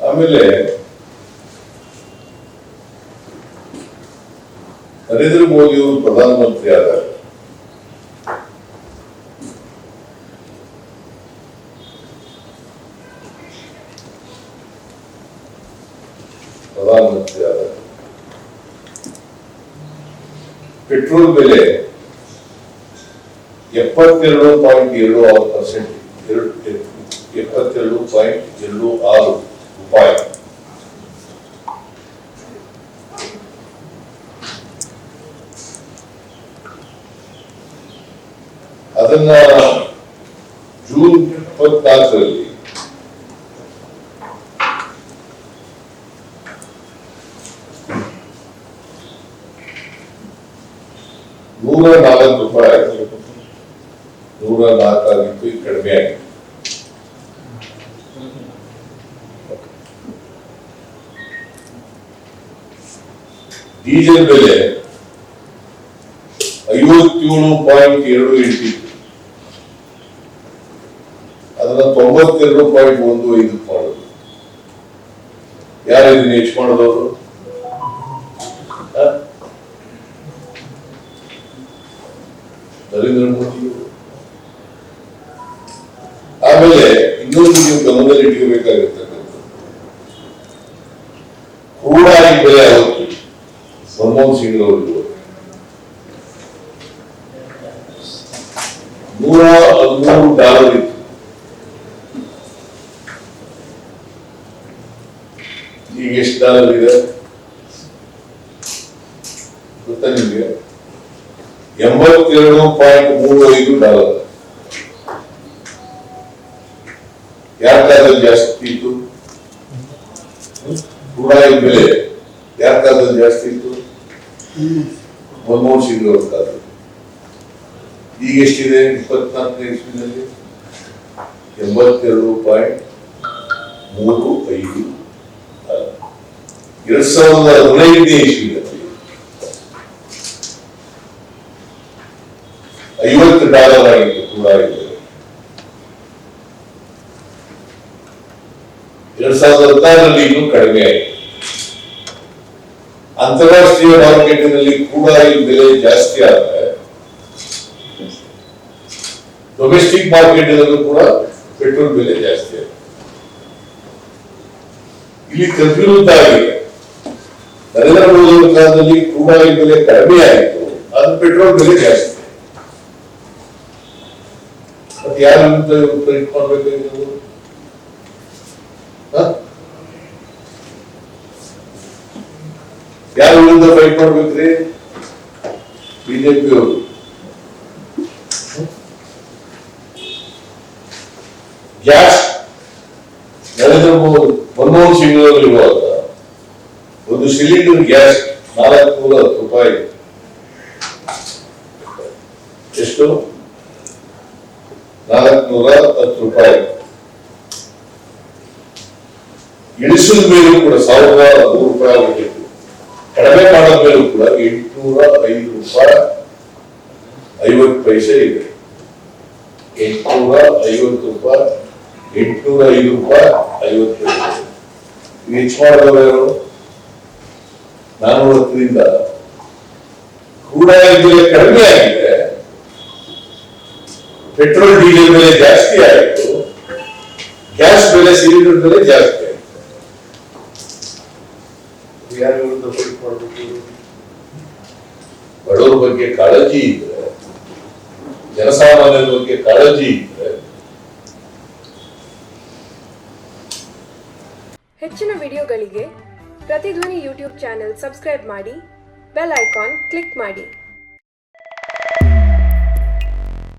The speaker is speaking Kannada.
ಆಮೇಲೆ ನರೇಂದ್ರ ಮೋದಿ ಅವರು ಪ್ರಧಾನಮಂತ್ರಿ ಆದಾಗ ಪ್ರಧಾನಮಂತ್ರಿ ಆದಾಗ ಪೆಟ್ರೋಲ್ ಬೆಲೆ ಎಪ್ಪತ್ತೆರಡು ಪಾಯಿಂಟ್ ಎರಡು ಆರು ಪರ್ಸೆಂಟ್, ಎರಡು, ಎಪ್ಪತ್ತೆರಡು ಪಾಯಿಂಟ್ ಎರಡು ಆರು ರೂಪಾಯಿ ಅದನ್ನ ಜೂನ್ ಇಪ್ಪತ್ನಾಲ್ಕರಲ್ಲಿ ನೂರ ನಾಲ್ಕು ರೂಪಾಯಿ ನೂರ ನಾಲ್ಕಾಗಿತ್ತು ಈಗ ಕಡಿಮೆ ಆಗಿದೆ ಡೀಸೆಲ್ ಬೆಲೆ ಐವತ್ತೇಳು ಪಾಯಿಂಟ್ ಎರಡು ಎಂಟಿತ್ತು ಅದನ್ನ ತೊಂಬತ್ತೆರಡು ಪಾಯಿಂಟ್ ಒಂದು ಐದು ಮಾಡೋದು. ಯಾರು ಇದನ್ನ ಹೆಚ್ಚು ಮಾಡೋದವರು ನರೇಂದ್ರ ಮೋದಿ. ಆಮೇಲೆ ಇನ್ನೊಂದು ನೀವು ಗಮನದಲ್ಲಿ ಇಟ್ಕೋಬೇಕಾಗಿರ್ತಕ್ಕಂಥದ್ದು ಆಯಿಲ್ ಬೆಲೆ ಅವತ್ತು ಮನಮೋಹನ್ ಸಿಂಗ್ ಅವರಿಗೂ ನೂರ ಹದಿಮೂರು ಡಾಲರ್ ಇತ್ತು ಈಗ ಎಷ್ಟು ಡಾಲರ್ ಇದೆ. ಗೊತ್ತಾ ನಿಮಗೆ ಎಂಬತ್ತೆರಡು ಪಾಯಿಂಟ್ ಮೂರು ಐದು ಡಾಲರ್ ಯಾರ ಜಾಸ್ತಿ ಇತ್ತು? ಕ್ರೂಡಾಯಿಲ್ ಬೆಲೆ. ಯಾರ ಜಾಸ್ತಿ ಇತ್ತು? ಮನಮೋಹನ್ ಸಿಂಗ್ ಅವ್ರ ಕಾಲದಲ್ಲಿ ಈಗ ಎಷ್ಟಿದೆ? ಇಪ್ಪತ್ನಾಲ್ಕನೇ ಇಸ್ವಿನಲ್ಲಿ? ಎಂಬತ್ತೆರಡು ಪಾಯಿಂಟ್ ಮೂರು ಐದು. ಎರಡ್ ಸಾವಿರದ ಹದಿನೈದನೇ ಇಸ್ವಿನಲ್ಲಿ. ಐವತ್ತು ಡಾಲರ್ ಆಗಿತ್ತು ಕೂಡ ಎರಡ್ ಸಾವಿರದ ಹದಿನಾರರಲ್ಲಿ ಇನ್ನೂ ಕಡಿಮೆ ಆಯಿತು. ಅಂತಾರಾಷ್ಟ್ರೀಯ ಮಾರ್ಕೆಟಿನಲ್ಲಿ ಕ್ರೂಡಾಯಿಲ್ ಬೆಲೆ ಜಾಸ್ತಿ ಆದರೆ ಡೊಮೆಸ್ಟಿಕ್ ಮಾರ್ಕೆಟಿನಲ್ಲೂ ಕೂಡ ಪೆಟ್ರೋಲ್ ಬೆಲೆ ಜಾಸ್ತಿ ಆಗಿದೆ ಇಲ್ಲಿ ತದ್ವಿರುದ್ಧ ಆಗಿದೆ ನರೇಂದ್ರ ಮೋದಿ ಅವರ ಕಾಲದಲ್ಲಿ ಕ್ರೂಡಾಯಿಲ್ ಬೆಲೆ ಕಡಿಮೆ ಆಯಿತು ಅದು ಪೆಟ್ರೋಲ್ ಬೆಲೆ ಜಾಸ್ತಿ ಮತ್ತೆ ಯಾರ ವಿರುದ್ಧ ಪ್ರಿಂಟ್ ಮಾಡ್ಬೇಕಾಗಿರೋದು ಯಾರ ವಿರುದ್ಧ ಫೈಟ್ ಮಾಡ್ಬೇಕ್ರಿ? ಬಿಜೆಪಿ ಅವರು. ಗ್ಯಾಸ್ ನರೇಂದ್ರ ಮೋದಿ ಮನಮೋಹನ್ ಸಿಂಗ್ ಅವರು ಒಂದು ಸಿಲಿಂಡರ್ ಗ್ಯಾಸ್ ನಾಲ್ಕು ಹತ್ತು ರೂಪಾಯಿ. ಎಷ್ಟು? ನಾಲ್ಕುನೂರ ಹತ್ತು ರೂಪಾಯಿ. ಇಳಿಸಿದ ಮೇಲೂ ಕೂಡ ಸಾವಿರದ ನೂರು ರೂಪಾಯಿ ಕಡಿಮೆ ಮಾಡಿದ ಮೇಲೂ ಕೂಡ ಎಂಟುನೂರ ಐದು ರೂಪಾಯಿ ಐವತ್ತು ಪೈಸೆ ಇದೆ. ಎಂಟುನೂರ ಐವತ್ತು ರೂಪಾಯಿ ಎಂಟುನೂರ ಐದು ರೂಪಾಯಿ ಐವತ್ತು ಪೈಸೆ ಇದು. ಹೆಚ್ಚು ಮಾಡಿದವರು ನಾನ್ನೂರ ಹತ್ತರಿಂದ. ಕೂಡ ಬೆಲೆ ಕಡಿಮೆ ಆಗಿದೆ. ಪೆಟ್ರೋಲ್ ಡೀಸೆಲ್ ಬೆಲೆ ಜಾಸ್ತಿ ಆಯಿತು. ಗ್ಯಾಸ್ ಬೆಲೆ ಸಿಲಿಂಡರ್ ಬೆಲೆ ಜಾಸ್ತಿ ಫೈಟ್ ಮಾಡಬೇಕು? ಬಡವರ ಬಗ್ಗೆ ಕಾಳಜಿ ಇದ್ರೆ ಜನಸಾಮಾನ್ಯರ ಬಗ್ಗೆ ಕಾಳಜಿ ಇದ್ರೆ ಹೆಚ್ಚಿನ ವಿಡಿಯೋಗಳಿಗೆ ಪ್ರತಿಧ್ವನಿ ಯೂಟ್ಯೂಬ್ ಚಾನೆಲ್ ಸಬ್ಸ್ಕ್ರೈಬ್ ಮಾಡಿ ಬೆಲ್ ಐಕಾನ್ ಕ್ಲಿಕ್ ಮಾಡಿ.